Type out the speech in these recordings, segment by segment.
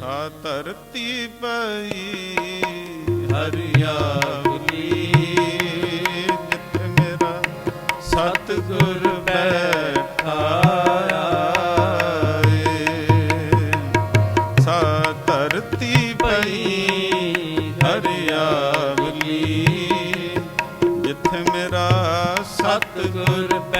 ਸਾ ਧਰਤੀ ਪਈ ਹਰਿਆਵਲੀ ਜਿੱਥੇ ਮੇਰਾ ਸਤਿਗੁਰ ਬੈਠਾ ਏ।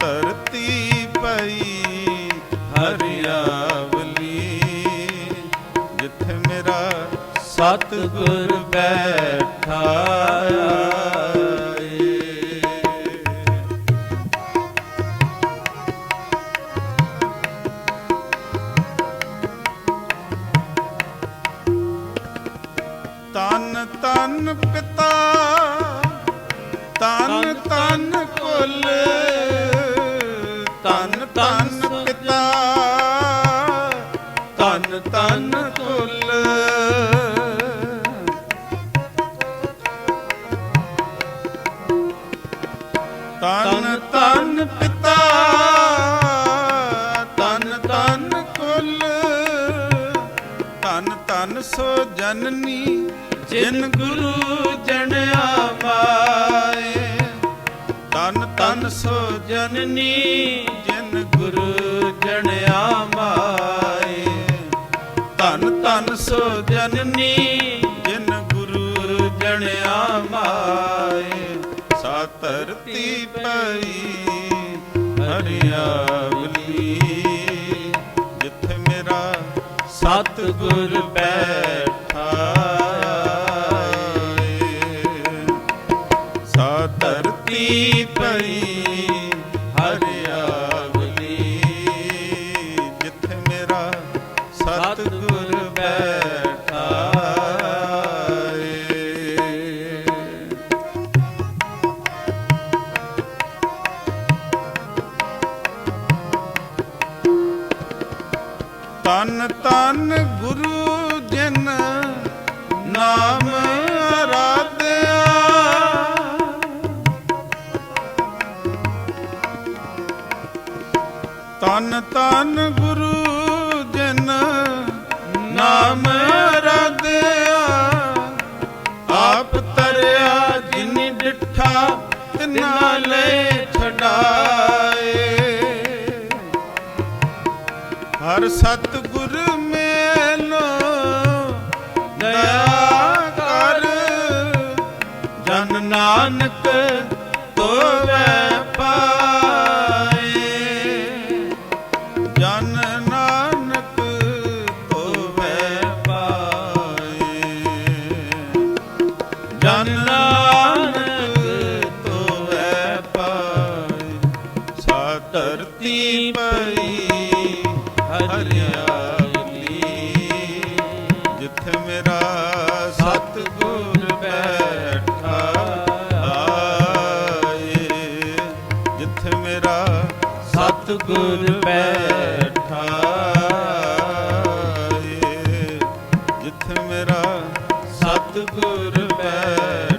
ਧਰਤੀ ਪਈ ਹਰਿਆਵਲੀ ਜਿੱਥੇ ਮੇਰਾ ਸਤਿਗੁਰ ਬੈਠਾ ਤਨ ਤਨ ਪਿਤਾ ਤਨ ਤਨ ਕੁਲ ਤਨ ਤਨ ਕੁਲ ਤਨ ਤਨ ਪਿਤਾ ਤਨ ਤਨ ਕੁਲ। ਤਨ ਤਨ ਸੋ ਜਨਨੀ ਜਿਨ ਗੁਰੂ ਜਣਿਆ ਪਾਏ ਤਨ ਤਨ ਸੋ ਜਨਨੀ ਜਿਨ ਗੁਰੂ ਤਨ ਤਨ ਸੋ ਜਨਨੀ, ਜਿਨ ਗੁਰੂ ਜਣਿਆ ਮਾਏ ਸਾ ਧਰਤੀ ਪਈ, ਹਰਿਆਵਲੀ ਜਿੱਥੇ ਮੇਰਾ ਸਤਿਗੁਰ ਬੈਠਾ ਏ। ਸਾ ਧਰਤੀ ਪਈ ਗੁਰੂ ਜਿਨ ਨਾਮ ਅਰਾਧਿਆ ਤਨ ਤਨ ਗੁਰੂ ਜਿਨ ਨਾਮ ਅਰਾਧਿਆ ਆਪ ਤਰਿਆ ਜਿਨੀ ਡਿਠਾ, ਤਿਨਾ ਲੈ ਛਡਾਏ। ਹਰ ਸਤਿਗੁਰੂ ਨਾਨਕ ਜਿੱਥੇ ਮੇਰਾ ਸਤਿਗੁਰ ਬੈਠਾ ਏ। ਜਿੱਥੇ ਮੇਰਾ ਸਤਿਗੁਰ ਬੈਠਾ